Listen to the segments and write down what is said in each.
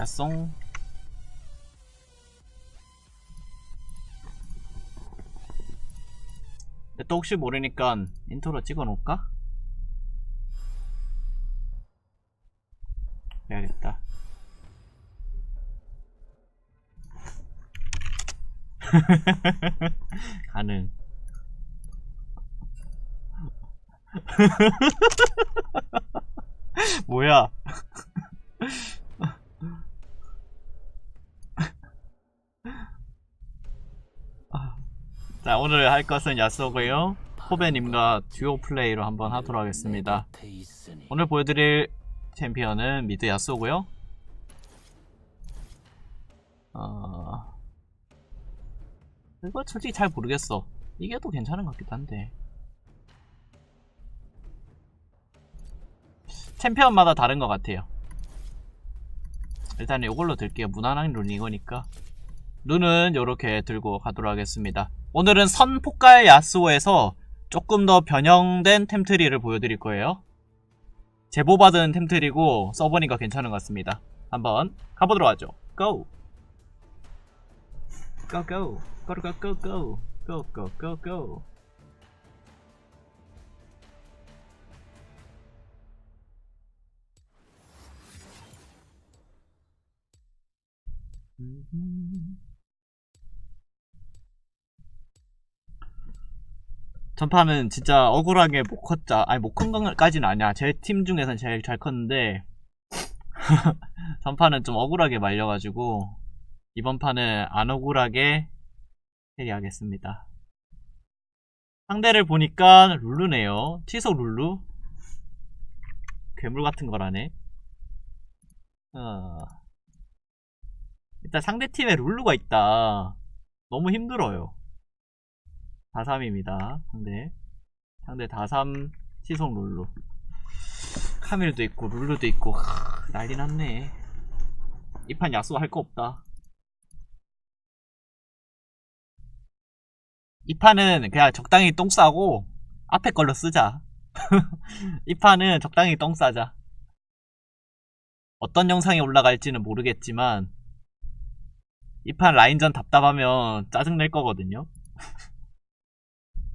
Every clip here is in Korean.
야송. 근데 또 혹시 모르니까 인트로 찍어 놓을까? 그래야겠다. 가능. 뭐야 자 오늘 할 것은 야쏘고요. 호베님과 듀오 플레이로 한번 하도록 하겠습니다. 오늘 보여드릴 챔피언은 미드 야쏘고요. 어... 이거 솔직히 잘 모르겠어. 이게 또 괜찮은 것 같기도 한데. 챔피언마다 다른 것 같아요. 일단 이걸로 들게요. 무난한 룬 이거니까. 룬은 이렇게 들고 가도록 하겠습니다 오늘은 선 포카의 야스오에서 조금 더 변형된 템트리를 보여드릴 거예요. 제보받은 템트리고 써보니까 괜찮은 것 같습니다. 한번 가보도록 하죠. 고! 고고! 고고고고! 고고고고! 음... 음. 전파는 진짜 억울하게 못 컸자 아니 못큰 것까지는 아니야. 제 팀 중에선 제일 잘 컸는데 전파는 좀 억울하게 말려가지고 이번 판은 안 억울하게 캐리하겠습니다. 상대를 보니까 룰루네요. 치속 룰루. 괴물 같은 거라네. 어... 일단 상대팀에 룰루가 있다. 너무 힘들어요 다삼입니다. 상대. 상대 다삼 치속 룰루. 카밀도 있고 룰루도 있고. 하, 난리 났네. 이 판 야수 할 거 없다. 이 판은 그냥 적당히 똥 싸고 앞에 걸로 쓰자. 이 판은 적당히 똥 싸자. 어떤 영상이 올라갈지는 모르겠지만 이 판 라인전 답답하면 짜증낼 거거든요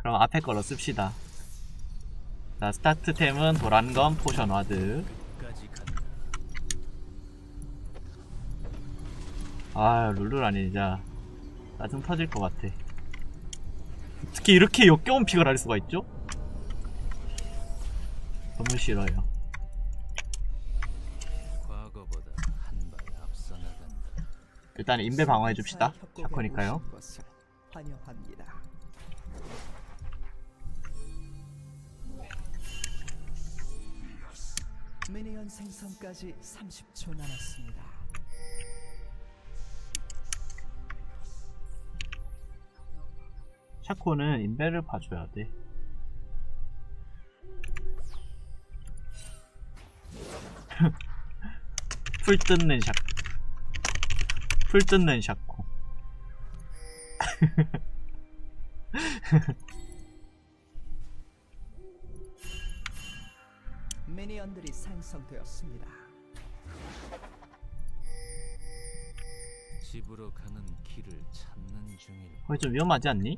그럼 앞에 걸로 씁시다. 자 스타트템은 도란검 포션 와드. 아 룰루라니 진짜. 짜증 터질 것 같아. 특히 이렇게 역겨운 픽을 할 수가 있죠? 너무 싫어요. 일단 인베 방어해 줍시다. 샤코니까요. 환영합니다. 미니언 생성까지 30초 남았습니다. 샤코는 인베를 봐줘야 돼 풀 뜯는 샤코 풀 뜯는 샤코 미니언들이 생성되었습니다. 집으로 가는 길을 찾는 중일. 거기 좀 위험하지 않니?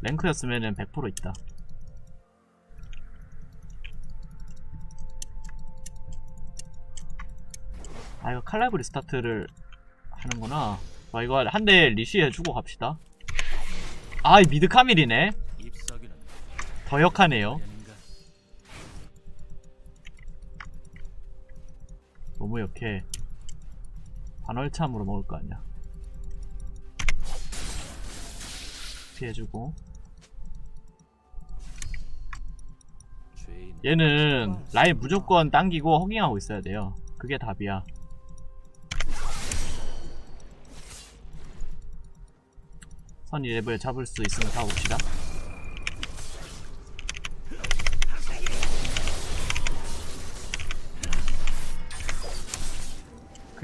랭크였으면은 100% 있다 아 이거 칼라브 리 스타트를 하는구나 와 이거 한 대 리쉬 해 주고 갑시다 아이 미드 카밀이네 더 역하네요 너무 역해. 반월참으로 먹을 거 아니야. 피해주고. 얘는 라인 무조건 당기고 허깅하고 있어야 돼요. 그게 답이야. 선이 랩을 잡을 수 있으면 가봅시다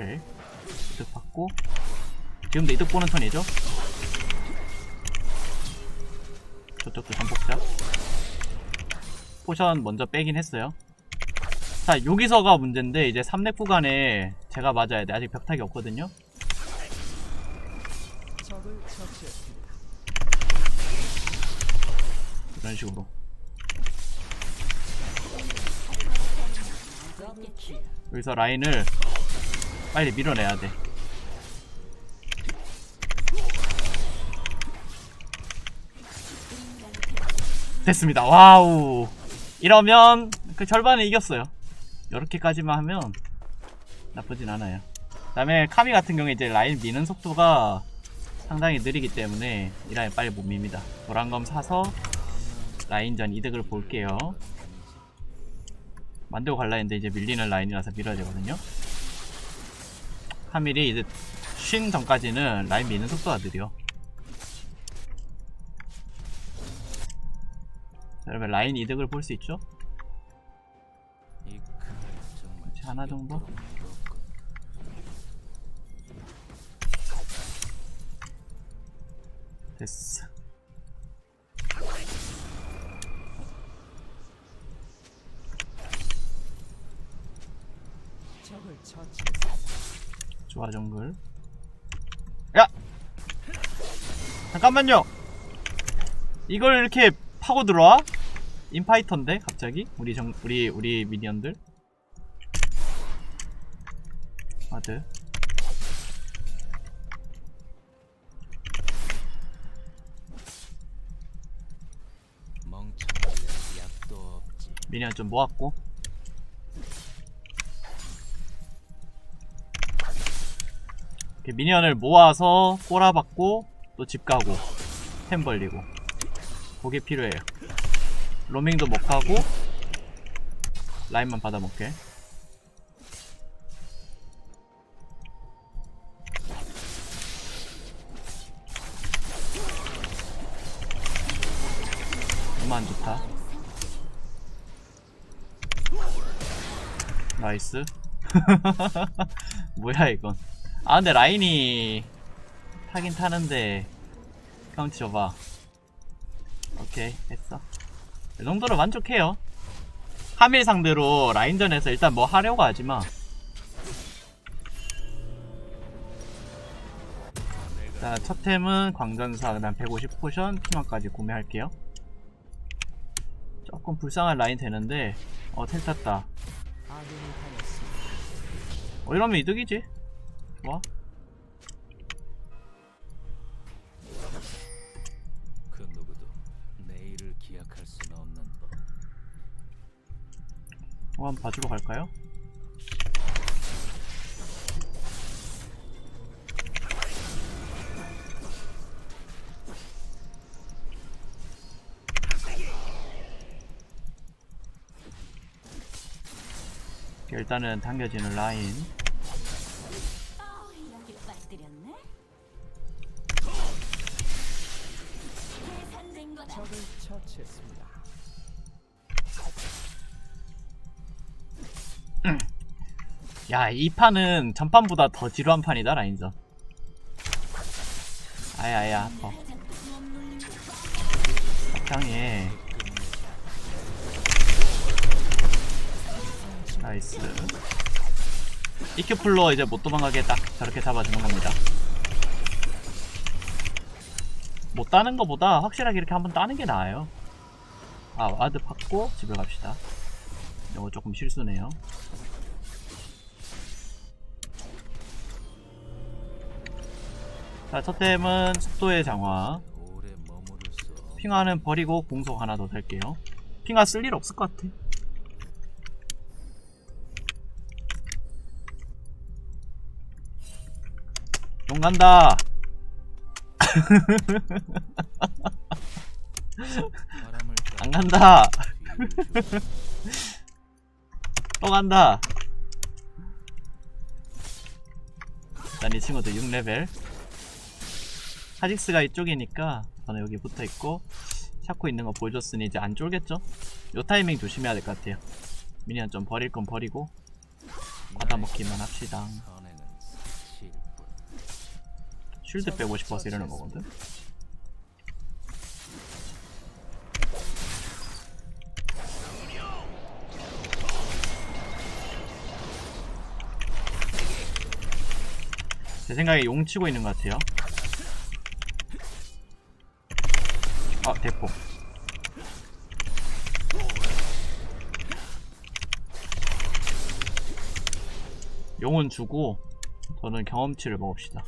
오케이. 이득 받고. 지금도 이득 보는 턴이죠? 저쪽도 전복자 포션 먼저 빼긴 했어요. 자 여기서가 문제인데 이제 3렙 구간에 제가 맞아야 돼. 아직 벽타기 없거든요. 이런 식으로. 여기서 라인을 빨리 밀어내야 돼. 됐습니다. 와우. 이러면 그 절반은 이겼어요. 이렇게까지만 하면 나쁘진 않아요. 그다음에 카미 같은 경우에 이제 라인 미는 속도가 상당히 느리기 때문에 이 라인 빨리 못 밉니다. 도란검 사서 라인전 이득을 볼게요. 만들고 갈라 했는데 이제 밀리는 라인이라서 밀어야 되거든요. 카밀이 이제 쉰 전까지는 라인 미는 속도가 느려. 자, 그러면 라인 이득을 볼 수 있죠? 하나 정도? 됐어. 적을 처치했습니다. 좋아 정글. 야! 잠깐만요. 이걸 이렇게 파고 들어와? 인파이터인데 갑자기 우리 정 우리 우리 미니언들. 아드. 미니언 좀 모았고. 미니언을 모아서 꼬라박고 또 집 가고 템 벌리고 그게 필요해요. 로밍도 못 가고 라인만 받아먹게. 너무 안 좋다. 나이스. 뭐야 이건. 아 근데 라인이 타긴 타는데 경치 줘봐. 오케이 했어. 이 정도로 만족해요. 하밀 상대로 라인전에서 일단 뭐 하려고 하지마. 자, 첫 템은 광전사, 그 다음 150 포션, 피망까지 구매할게요. 조금 불쌍한 라인 되는데, 어, 텔 탔다. 어, 이러면 이득이지. 좋아. 그 누구도 내일을 기약할 수는 없는 법. 어, 한번 봐주러 갈까요? 일단은 당겨지는 라인. 처치했습니다. 야, 이 판은 전판보다 더 지루한 판이다, 라인전. 아야, 아야, 아파. 적당해. 나이스. EQ 풀로 이제 못 도망가게 딱 저렇게 잡아주는 겁니다. 못 따는 것보다 확실하게 이렇게 한번 따는 게 나아요. 아, 와드 받고 집에 갑시다. 이거 조금 실수네요. 자, 첫 템은 속도의 장화. 핑화는 버리고 공속 하나 더 살게요. 핑화 쓸 일 없을 것 같아. 용 간다. 안 간다. 또 간다. 일단 이 친구도 6레벨. 하직스가 이쪽이니까 저는 여기 붙어 있고 샤코 있는 거 보여줬으니 이제 안 쫄겠죠? 요 타이밍 조심해야 될 것 같아요. 미니언 좀 버릴 건 버리고 받아먹기만 합시다. 쉴드 빼고 싶어서 이러는 거거든. 제 생각에 용 치고 있는 것 같아요. 아, 대포. 용은 주고 저는 경험치를 먹읍시다.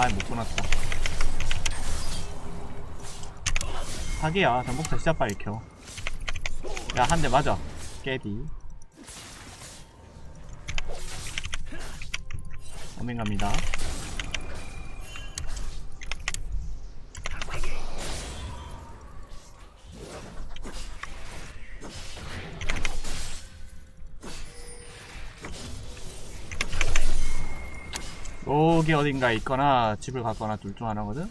아, 못 끊었다. 사기야, 전복사 진짜 빨리 켜. 야, 한 대 맞아. 깨비. 오멘 갑니다. 여기 어딘가 있거나 집을 갔거나 둘 중 하나거든?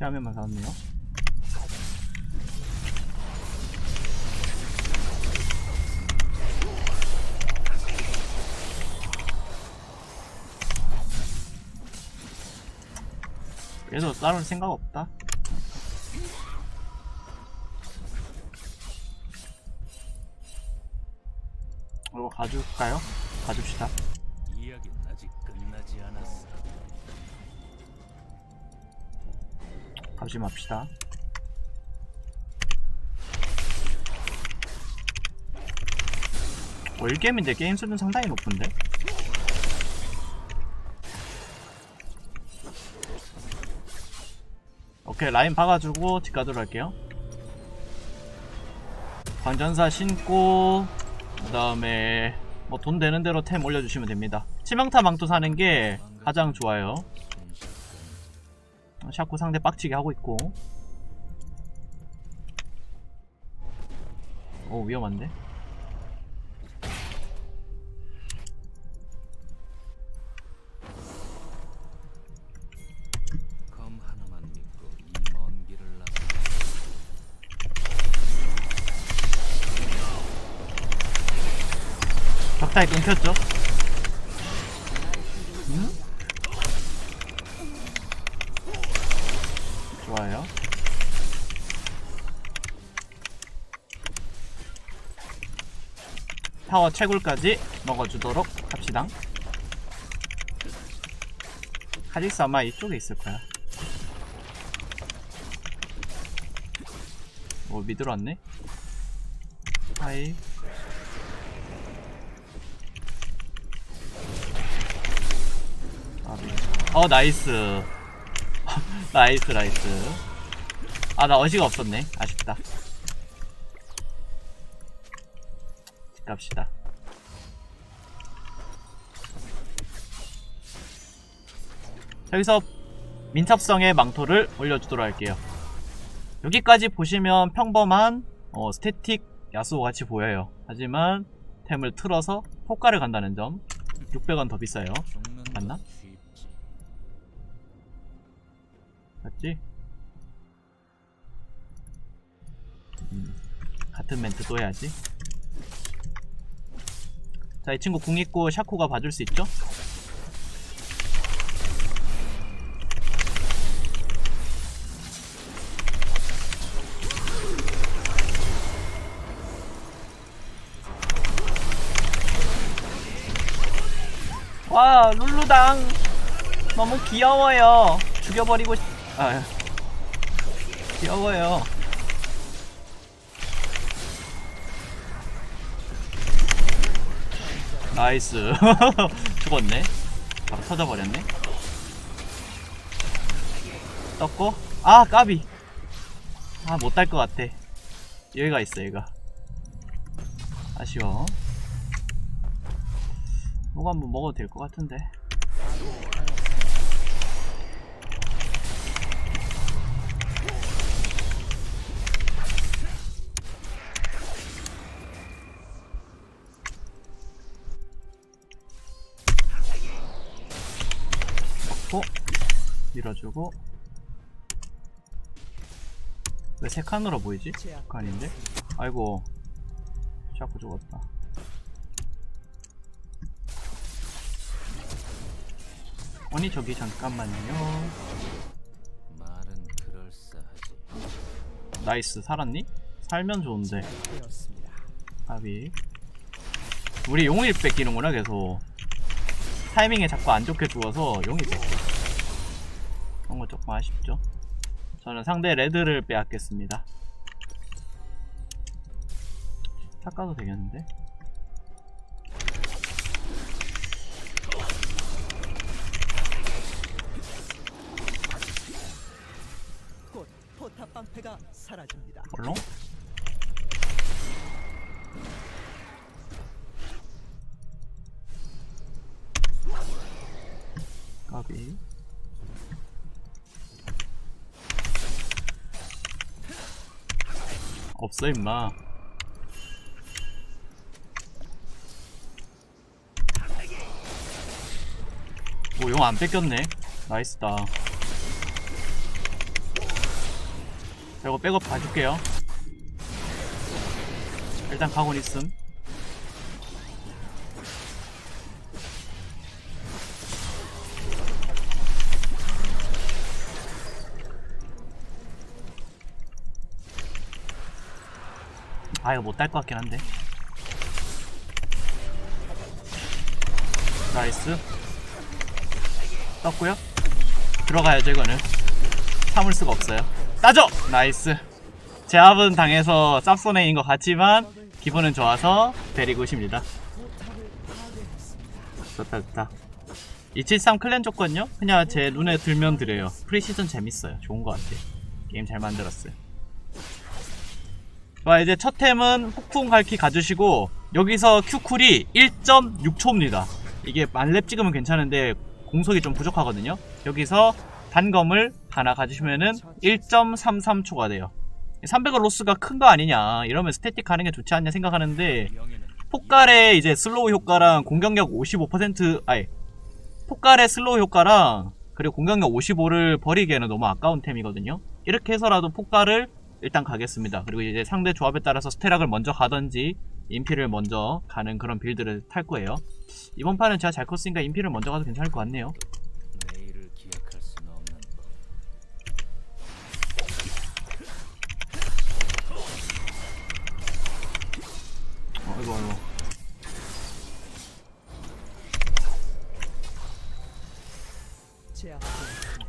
화면만 사왔네요. 그래도 다른 생각 없다. 이거 가줄까요? 가줍시다. 이야기는 아직 끝나지 않았어. 가지 맙시다. 어, 1게임인데 게임 수준 상당히 높은데? 오케이 라인 박아주고 집 가도록 할게요. 광전사 신고 그 다음에 뭐 돈 되는 대로 템 올려주시면 됩니다. 치명타 망토 사는 게 가장 좋아요. 어, 샤코 상대 빡치게 하고 있고. 오 위험한데 벽타에 끊겼죠? 음? 좋아요. 타워 채굴까지 먹어주도록 합시다. 카직스 아마 이쪽에 있을 거야. 오, 미들 왔네? 하이. 아, 네. 어 나이스. 나이스 나이스. 아 나 어시가 없었네. 아쉽다. 집 갑시다. 여기서 민첩성의 망토를 올려주도록 할게요. 여기까지 보시면 평범한 어, 스태틱 야수호 같이 보여요. 하지만 템을 틀어서 효과를 간다는 점 600원 더 비싸요. 맞나? 맞지? 음, 같은 멘트 또 해야지. 자, 이 친구 궁 있고 샤코가 봐줄 수 있죠? 와, 룰루당! 너무 귀여워요. 죽여버리고 싶... 아, 귀여워요. 나이스. 죽었네. 바로 터져버렸네. 떴고. 아, 까비. 아, 못 딸 것 같아. 여기가 있어, 얘가. 아쉬워. 뭐가 한번 먹어도 될 것 같은데. 밀어주고 왜 세 칸으로 보이지? 칸인데? 아이고 자꾸 죽었다 아니 저기 잠깐만요 말은 그럴싸하지. 나이스 살았니? 살면 좋은데. 아비 우리 용일 뺏기는구나 계속 타이밍에 자꾸 안 좋게 죽어서 용이 뺏겨 그런 거 조금 아쉽죠 저는 상대 레드를 빼앗겠습니다 닦아도 되겠는데? 곧 포탑 방패가 사라집니다. 뭘로? 까비 없어 임마. 오용 안 뺏겼네. 나이스다. 이거 백업 봐줄게요. 일단 가곤 있음 아 이거 못딸것 같긴 한데. 나이스. 떴고요. 들어가야죠 이거는. 참을 수가 없어요. 따져! 나이스. 제압은 당해서 쌉소네인 것 같지만 기분은 좋아서 데리고 오십니다. 좋다 좋다. 273 클랜 조건요? 그냥 제 눈에 들면 드려요. 프리시즌 재밌어요. 좋은 것 같아 게임 잘 만들었어요 자 이제 첫 템은 폭풍 갈키 가주시고 여기서 Q쿨이 1.6초입니다. 이게 만렙 찍으면 괜찮은데 공속이 좀 부족하거든요. 여기서 단검을 하나 가지시면은 1.33초가 돼요. 300원 로스가 큰 거 아니냐 이러면 스태틱 하는 게 좋지 않냐 생각하는데 폭갈의 이제 슬로우 효과랑 공격력 55% 아니 폭갈의 슬로우 효과랑 그리고 공격력 55를 버리기에는 너무 아까운 템이거든요. 이렇게 해서라도 폭갈을 일단 가겠습니다. 그리고 이제 상대 조합에 따라서 스테락을 먼저 가던지 인피를 먼저 가는 그런 빌드를 탈 거예요. 이번 판은 제가 잘 컸으니까 인피를 먼저 가도 괜찮을 것 같네요. 내일을 기약할 수는 없는 법. 어 이거 이거.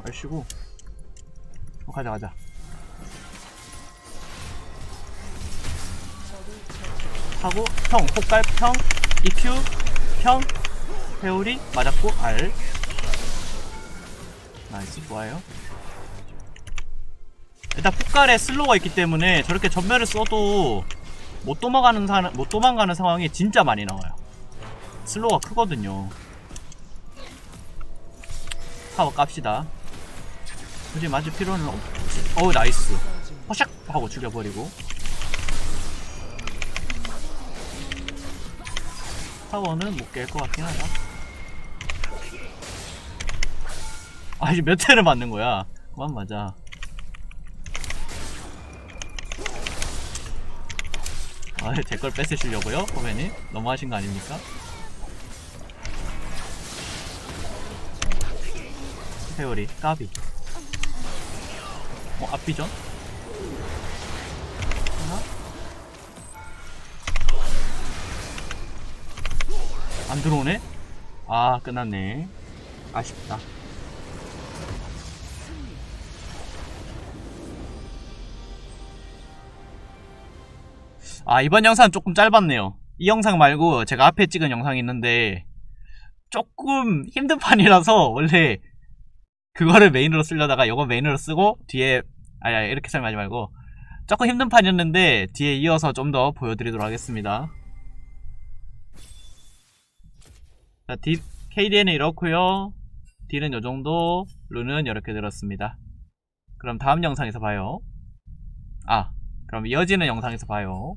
아이씨고. 어, 가자 가자 하고 평 폭갈 평 EQ 평 회오리 맞았고 R 나이스 좋아요. 일단 폭갈에 슬로우가 있기 때문에 저렇게 전멸을 써도 못 도망가는 사, 못 도망가는 상황이 진짜 많이 나와요. 슬로우가 크거든요. 타워 깝시다. 굳이 맞을 필요는 없지 어우 나이스. 허샥! 하고 죽여버리고 타워는 못 깰 것 같긴 하다. 아 이제 몇 대를 맞는 거야? 그만 맞아. 아 제 걸 뺏으시려고요? 코맨님? 너무하신 거 아닙니까? 세월이 까비. 어 앞비전 안 들어오네? 아 끝났네. 아쉽다. 아 이번 영상 조금 짧았네요. 이 영상 말고 제가 앞에 찍은 영상이 있는데 조금 힘든 판이라서 원래 그거를 메인으로 쓰려다가 이거 메인으로 쓰고 뒤에 아야 이렇게 설명하지 말고 조금 힘든 판이었는데 뒤에 이어서 좀 더 보여드리도록 하겠습니다 자 D, KDN은 이렇고요. D는 요정도. 룬은 이렇게 들었습니다. 그럼 다음 영상에서 봐요. 아 그럼 이어지는 영상에서 봐요